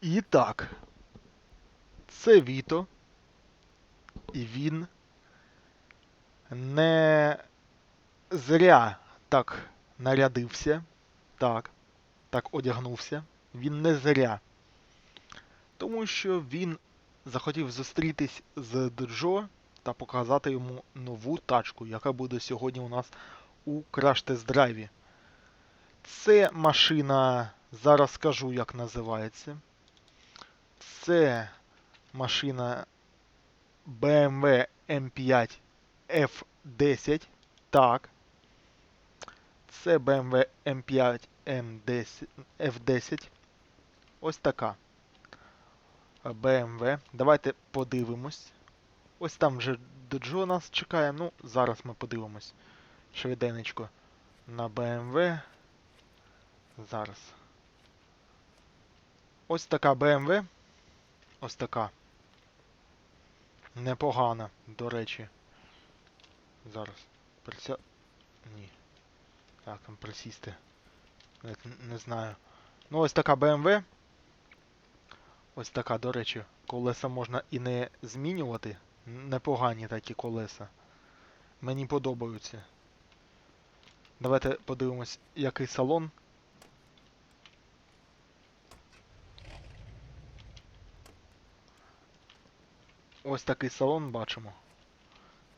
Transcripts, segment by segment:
І так. Це Віто. І він не зря так нарядився. Так. Так одягнувся. Він не зря. Тому що він захотів зустрітись з Джо та показати йому нову тачку, яка буде сьогодні у нас у краш-тест-драйві. Це машина, зараз скажу, як називається. Це машина BMW M5 F10. Так. Це BMW M5 M10 F10. Ось така. BMW. Давайте подивимось. Ось там вже Доджо нас чекає. Ну, зараз ми подивимось. Швиденечко на BMW. Зараз. Ось така BMW. Ось така. Непогана, до речі. Зараз. Прися... Ні. Як там присісти? Навіть н- не знаю. Ну, ось така BMW. Ось така, до речі, колеса можна і не змінювати. Непогані такі колеса. Мені подобаються. Давайте подивимось, який салон. Ось такий салон бачимо.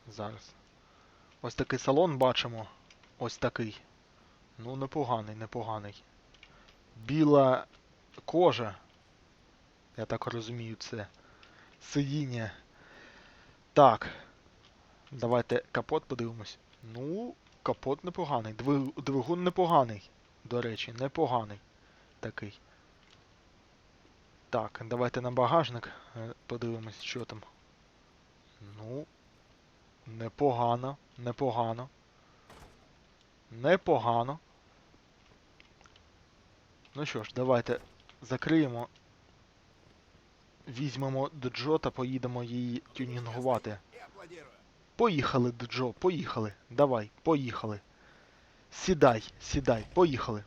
Зараз. Ось такий салон бачимо. Ось такий. Ну, непоганий, непоганий. Біла кожа. Я так розумію, це сидіння. Так. Давайте капот подивимось. Ну, капот непоганий. Двигун непоганий. До речі, непоганий. Такий. Так, давайте на багажник е, подивимось, що там. Ну, непогано, непогано. Непогано. Ну що ж, давайте закриємо. Візьмемо Доджо та поїдемо її тюнінгувати. Поїхали, Доджо, поїхали. Давай, поїхали. Сідай, сідай, поїхали.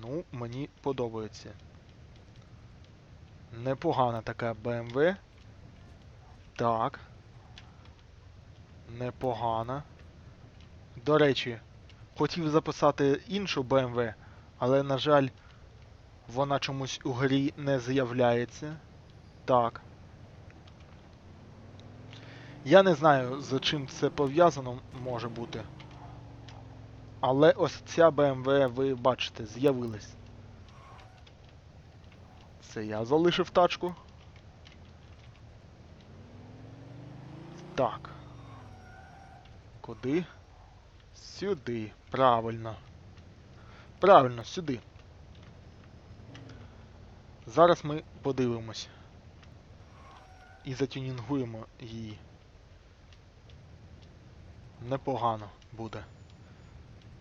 Ну, мені подобається. Непогана така BMW. Так. Непогана. До речі, хотів записати іншу BMW, але, на жаль, вона чомусь у грі не з'являється. Так. Я не знаю, з чим це пов'язано може бути. Але ось ця BMW, ви бачите, з'явилась. Це я залишив тачку. Так. Куди? Сюди. Правильно. Правильно, сюди. Зараз ми подивимось. І затюнінгуємо її. Непогано буде.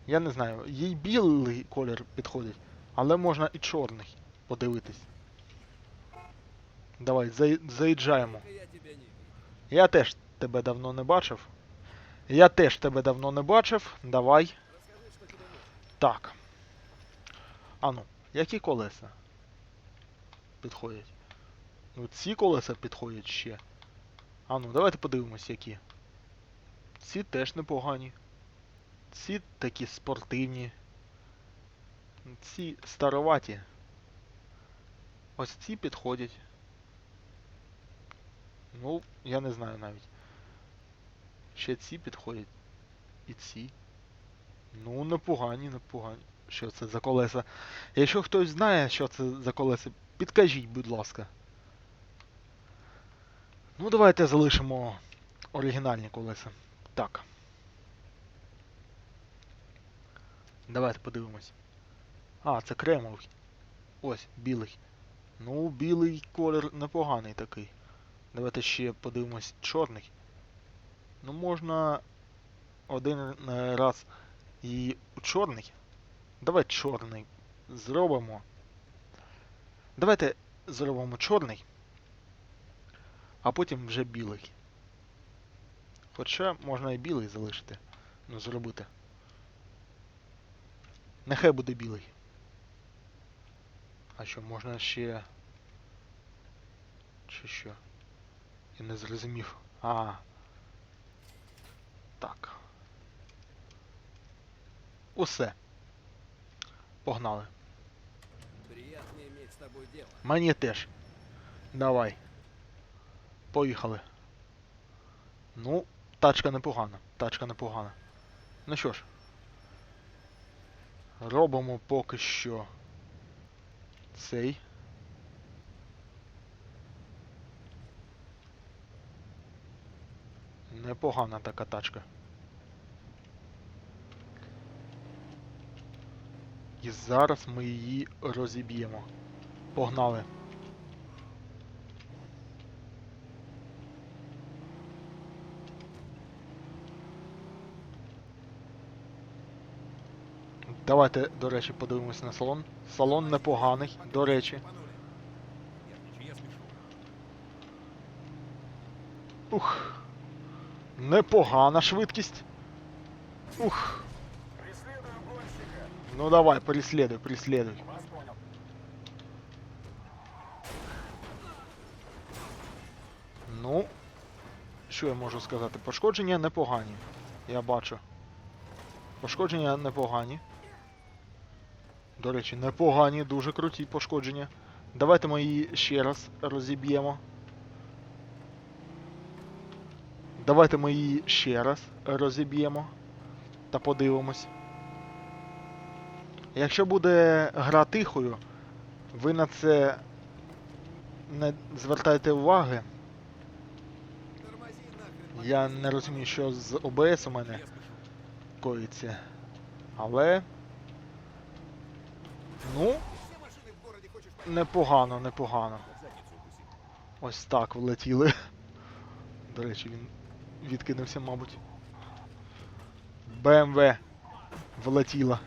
Я не знаю, їй білий колір підходить, але можна і чорний подивитись. Давай, заї- заїжджаємо. Я теж тебе давно не бачив. Я теж тебе давно не бачив. Давай. Так. Ану, які колеса підходять? Ну, ці колеса підходять ще. Ану, давайте подивимось, які. Ці теж непогані. Ці такі спортивні. Ці староваті. Ось ці підходять. Ну, я не знаю навіть. Ще ці підходять. І ці. Ну, непогані, непогані. Що це за колеса? Якщо хтось знає, що це за колеса, підкажіть, будь ласка. Ну, давайте залишимо оригінальні колеса. Так. Давайте подивимось. А, це кремовий. Ось, білий. Ну, білий колір непоганий такий. Давайте ще подивимось чорний. Ну, можна один е, раз і чорний. Давай чорний зробимо. Давайте зробимо чорний, а потім вже білий. Хоча можна і білий залишити. Ну, зробити. Нехай буде білий. А що, можна ще. Чи що? Я не зрозумів. А. Так. Усе. Погнали. С тобой дело. Мені теж. Давай. Поїхали. Ну, тачка непогана. Тачка непогана. Ну що ж. Робимо поки що цей. Непогана така тачка. І зараз ми її розіб'ємо. Погнали. Давайте, до речі, подивимось на салон. Салон непоганий, до речі. Ух. Непогана швидкість. Ух. Ну давай, преследуй, преследуй. Ну, що я можу сказати? Пошкодження непогані. Я бачу. Пошкодження непогані. До речі, непогані, дуже круті пошкодження. Давайте ми її ще раз розіб'ємо. Давайте ми її ще раз розіб'ємо та подивимось. Якщо буде гра тихою, ви на це не звертайте уваги. Я не розумію, що з ОБС у мене коїться. Але. Ну, непогано, непогано. Ось так влетіли. До речі, він відкинувся, мабуть. БМВ влетіла.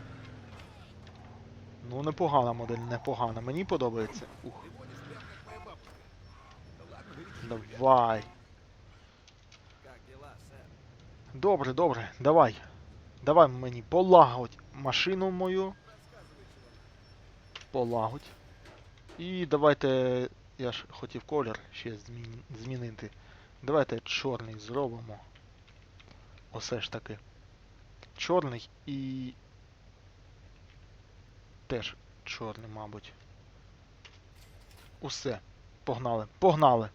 Ну, непогана модель, непогана. Мені подобається. Ух, Ты водишь прям как моя бабушка. Да ладно, вылечи. давай. Как дела, сэр? Добре, добре, давай. Давай мені полагодь машину мою. Рассказывай, человек. Полагодь. І давайте. Я ж хотів колір ще змін- змінити. Давайте чорний зробимо. Осе ж таки. Чорний і. Теж чорний, мабуть. Усе. Погнали. Погнали.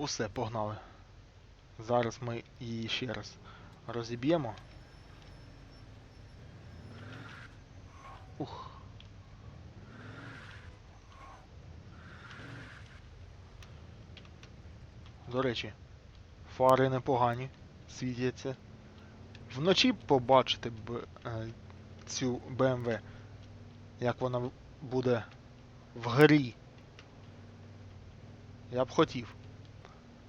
Усе, погнали. Зараз ми її ще раз розіб'ємо. До речі, фари непогані, світяться. Вночі побачити б е, цю BMW, як вона буде в грі. Я б хотів.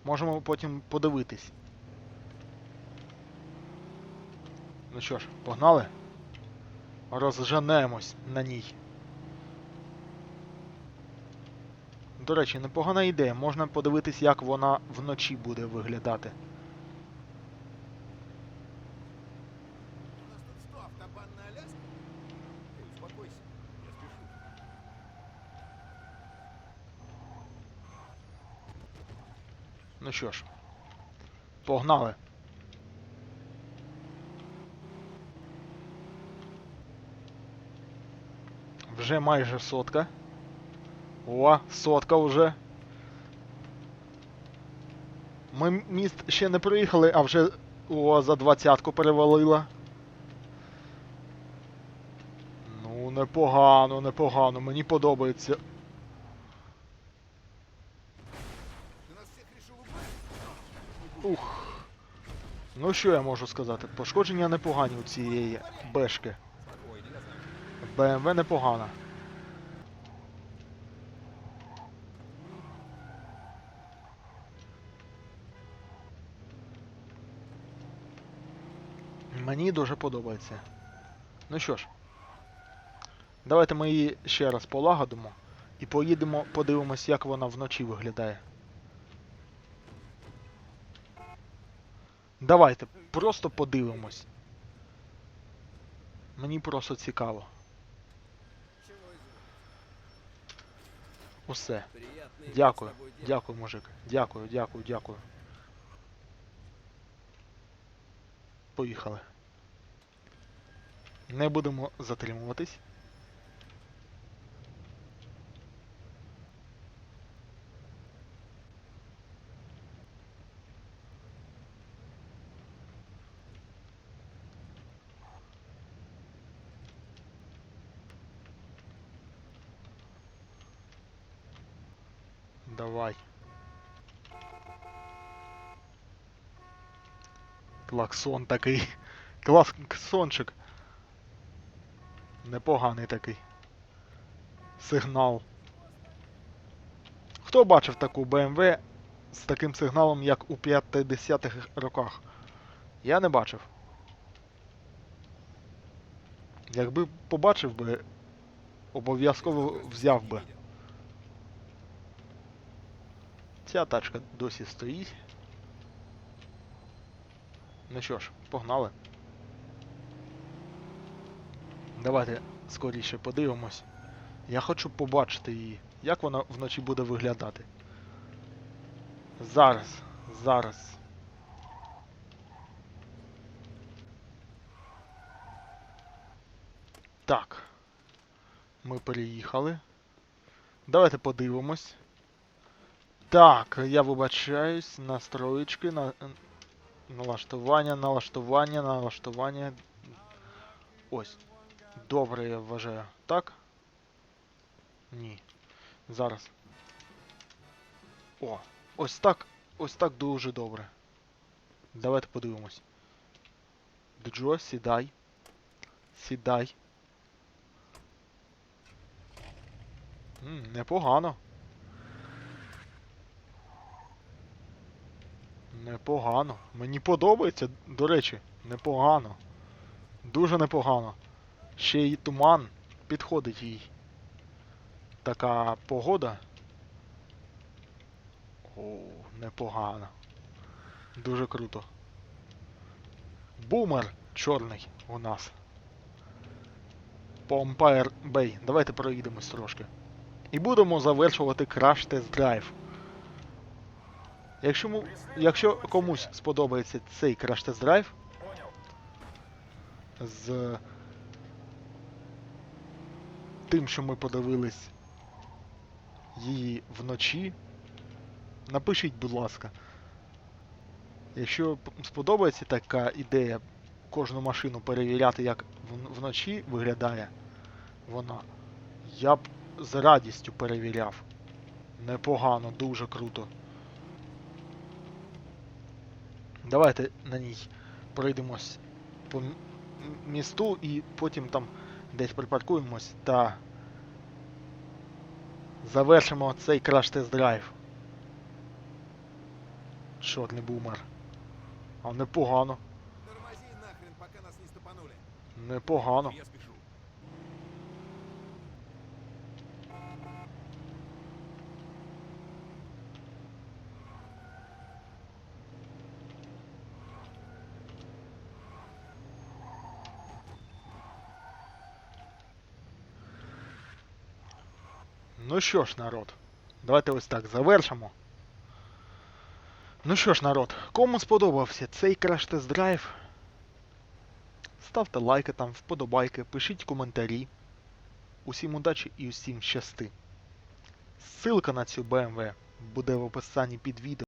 Можемо потім подивитись. Ну що ж, погнали? Розженемось на ній. До речі, непогана ідея. Можна подивитись, як вона вночі буде виглядати. Ну що ж, погнали. Вже майже сотка. О, сотка вже. Ми міст ще не проїхали, а вже о, за двадцятку перевалила. Ну, непогано, непогано, мені подобається. Ух. Ну що я можу сказати? Пошкодження непогані у цієї бешки. БМВ непогана. Мені дуже подобається. Ну що ж, давайте ми її ще раз полагодимо і поїдемо, подивимось, як вона вночі виглядає. Давайте, просто подивимось. Мені просто цікаво. Усе. Дякую. Дякую, мужик. Дякую, дякую, дякую. Поїхали. Не будемо затримуватись. Давай. Клаксон такий. Клаксончик. Непоганий такий. Сигнал. Хто бачив таку BMW з таким сигналом, як у 50-х роках? Я не бачив. Якби побачив би, обов'язково взяв би. Ця тачка досі стоїть. Ну що ж, погнали. Давайте скоріше подивимось. Я хочу побачити її, як вона вночі буде виглядати. Зараз, зараз. Так. Ми переїхали. Давайте подивимось. Так, я вибачаюсь, настроєчки, на... налаштування, налаштування, налаштування. Ось. Добре, я вважаю. Так? Ні. Зараз. О, ось так. Ось так дуже добре. Давайте подивимось. Джо, сідай. Сідай. М, непогано. Непогано. Мені подобається, до речі, непогано. Дуже непогано. Ще й туман підходить їй. Така погода. О, непогано. Дуже круто. Бумер чорний у нас. По Empire Bay. Давайте проїдемось трошки. І будемо завершувати тест драйв. Якщо, му- якщо комусь сподобається цей тест драйв з тим, що ми подивились її вночі, напишіть, будь ласка. Якщо сподобається така ідея кожну машину перевіряти, як вночі виглядає вона, я б з радістю перевіряв. Непогано, дуже круто. Давайте на ній пройдемось по місту і потім там десь припаркуємось та завершимо цей краш-тест-драйв. Чорний бумер. А непогано. Тормози нахрен, пока нас не стопанули. Непогано. Я спешу. Ну що ж, народ, давайте ось так завершимо. Ну що ж, народ, кому сподобався цей краш-тест драйв? Ставте лайки там, вподобайки, пишіть коментарі. Усім удачі і усім щасти. Ссылка на цю BMW буде в описанні під відео.